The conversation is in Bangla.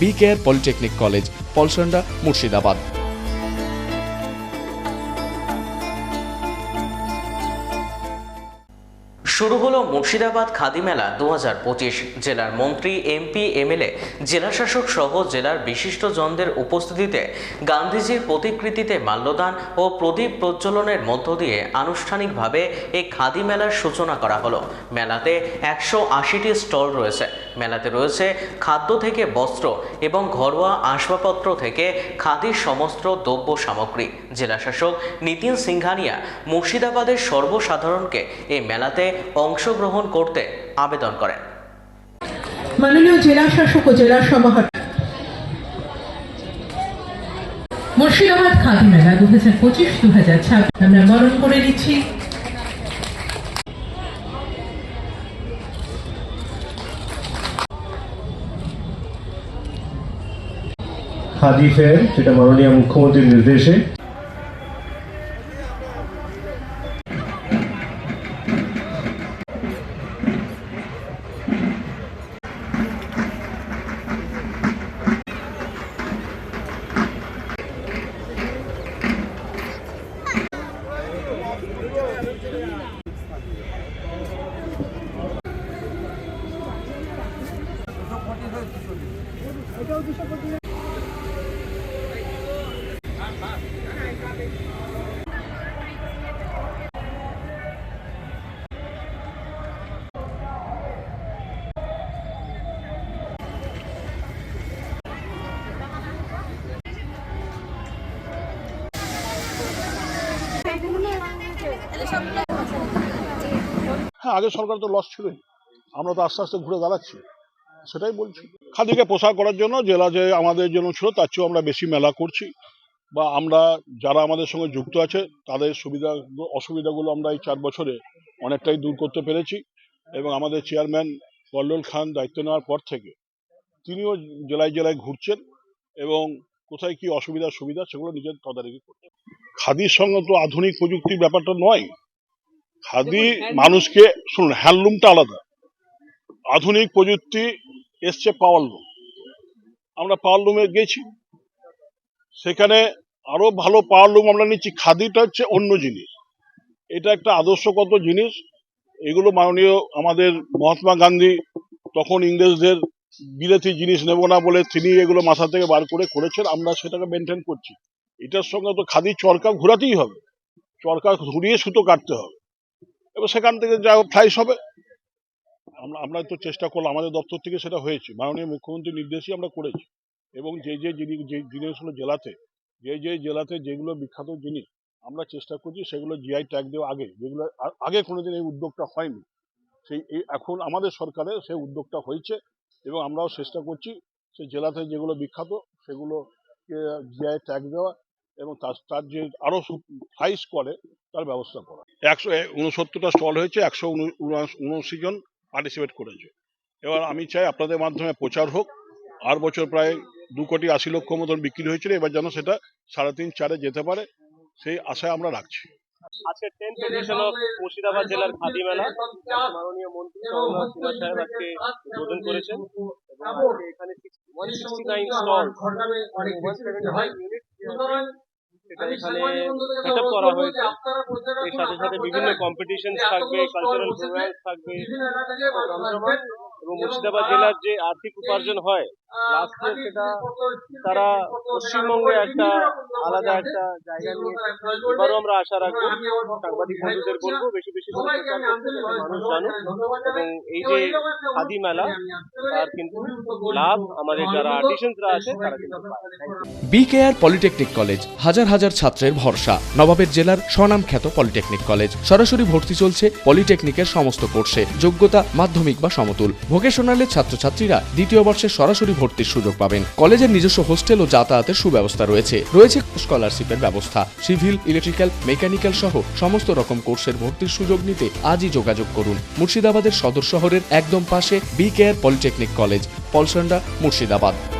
B care polytechnic college, Palsonda, Murshidabad. শুরু হলো মুর্শিদাবাদ খাদি মেলা দু হাজার পঁচিশ। জেলার মন্ত্রী এমপি এমএলএ জেলাশাসক সহ জেলার বিশিষ্টজনদের উপস্থিতিতে গান্ধীজির প্রতিকৃতিতে মাল্যদান ও প্রদীপ প্রজ্বলনের মধ্য দিয়ে আনুষ্ঠানিকভাবে এই খাদি মেলার সূচনা করা হলো। মেলাতে একশো আশিটি স্টল রয়েছে। মেলাতে রয়েছে খাদ্য থেকে বস্ত্র এবং ঘরোয়া আসবাবপত্র থেকে খাদির সমস্ত দ্রব্য সামগ্রী। জেলাশাসক নীতিন সিংঘানিয়া মুর্শিদাবাদের সর্বসাধারণকে এই মেলাতে অংশগ্রহণ করতে আবেদন করেন। মাননীয় জেলা শাসক ও জেলা সভাপতি মুর্শিদাবাদ খাদি মেলা দু হাজার পঁচিশ দু হাজার ছাব্বিশ। আমরা বরণ করে নিচ্ছি। খাদি ফেয়ার যেটা মাননীয় মুখ্যমন্ত্রীর নির্দেশে। হ্যাঁ আগে সরকার তো লস ছিলই। আমরা তো আস্তে আস্তে ঘুরে দাঁড়াচ্ছি। সেটাই বলছি। খাদিকে পোশাক করার জন্য জেলা যে আমাদের জন্য ছিল, তার চেয়েও আমরা বেশি মেলা করছি। বা আমরা যারা আমাদের সঙ্গে যুক্ত আছে, তাদের সুবিধা, অসুবিধাগুলো আমরা এই চার বছরে অনেকটাই দূর করতে পেরেছি। এবং আমাদের চেয়ারম্যান কল্লোল খান দায়িত্ব নেওয়ার পর থেকে তিনিও জেলায় জেলায় ঘুরছেন এবং কোথায় কি অসুবিধা সুবিধা সেগুলো নিজের তদারকি করছেন। খাদির সঙ্গে তো আধুনিক প্রযুক্তির ব্যাপারটা নয়। খাদি মানুষকে শুনুন হ্যান্ডলুমটা আলাদা। আধুনিক প্রযুক্তি এসছে পাওয়ার লুম। আমরা পাওয়ার লুমে গেছি। সেখানে আরও ভালো পাওয়ার লুম আমরা নিচ্ছি। খাদিটা হচ্ছে অন্য জিনিস। এটা একটা আদর্শগত জিনিস। এগুলো মাননীয় আমাদের মহাত্মা গান্ধী তখন ইংরেজদের বিলেতি জিনিস নেব না বলে তিনি এগুলো মাথা থেকে বার করে করেছেন। আমরা সেটাকে মেনটেন করছি। এটার সঙ্গে তো খাদি চরকা ঘোরাতেই হবে। চরকা ঘুরিয়ে সুতো কাটতে হবে। এবার সেখান থেকে যা ফ্লাইস হবে আমরা আমরা তো চেষ্টা করলাম, আমাদের দপ্তর থেকে সেটা হয়েছে। মাননীয় মুখ্যমন্ত্রীর নির্দেশই আমরা করেছি। এবং যে যে জিনিস, যে জিনিসগুলো জেলাতে, যে যে জেলাতে যেগুলো বিখ্যাত জিনিস, আমরা চেষ্টা করছি সেগুলো জিআই ট্যাগ দেওয়া আগে। যেগুলো আগে কোনোদিন এই উদ্যোগটা হয়নি। সেই এখন আমাদের সরকারে সেই উদ্যোগটা হয়েছে এবং আমরাও চেষ্টা করছি সেই জেলাতে যেগুলো বিখ্যাত, সেগুলোকে জিআই ট্যাগ দেওয়া এবং তার তার যে আরও প্রাইস করে তার ব্যবস্থা করা। একশো উনসত্তরটা স্টল হয়েছে, একশো উনআশি জন পার্টিসিপেট করেছে। এবার আমি চাই আপনাদের মাধ্যমে প্রচার হোক। আর বছর প্রায় দু কোটি আশি লক্ষ মতন বিক্রি হয়েছিল, এবার যেন সেটা সাড়ে তিন, চারে যেতে পারে, সেই আশায় আমরা রাখছি। আজকে টেন্থ এডিশন অফ মুর্শিদাবাদ জেলার খাদি মেলা। মাননীয় মন্ত্রী সৌরভ কুমার সাহেব আজকে উদ্বোধন করেছেন। এখানে sixty nine stall one seventy five unit সেটা এখানে সেট করা হয়েছে। এর সাথে সাথে বিভিন্ন কম্পিটিশন থাকবে কালচারাল প্রোগ্রাম থাকবে। এবং মুর্শিদাবাদ জেলার যে আর্থিক উপার্জন হয় লাস্ট ইয়ার সেটা তারা পশ্চিমবঙ্গে একটা আলাদা একটা জায়গা নিয়ে এবারও আমরা আশা রাখব সাংবাদিক বন্ধুদের বলব বেশি বেশি মানুষ জানুক। এবং এই যে খাদি মেলা তার কিন্তু লাভ আমাদের যারা আর্টিসানসরা আছে তারা কিন্তু পায় Thank you. B care polytechnic college হাজার হাজার ছাত্রের ভরসা। নবাবের জেলার স্বনামখ্যাত পলিটেকনিক কলেজ। সরাসরি ভর্তি চলছে পলিটেকনিকের সমস্ত কোর্সে। যোগ্যতা মাধ্যমিক বা সমতুল। ভোকেশনালের ছাত্রছাত্রীরা দ্বিতীয় বর্ষে সরাসরি ভর্তির সুযোগ পাবেন। কলেজের নিজস্ব হোস্টেল ও যাতায়াতের সুব্যবস্থা রয়েছে। রয়েছে স্কলারশিপের ব্যবস্থা। সিভিল, ইলেকট্রিক্যাল, মেকানিক্যাল সহ সমস্ত রকম কোর্সের ভর্তির সুযোগ নিতে আজই যোগাযোগ করুন। মুর্শিদাবাদের সদর শহরের একদম পাশে B care polytechnic college Palsonda, Murshidabad.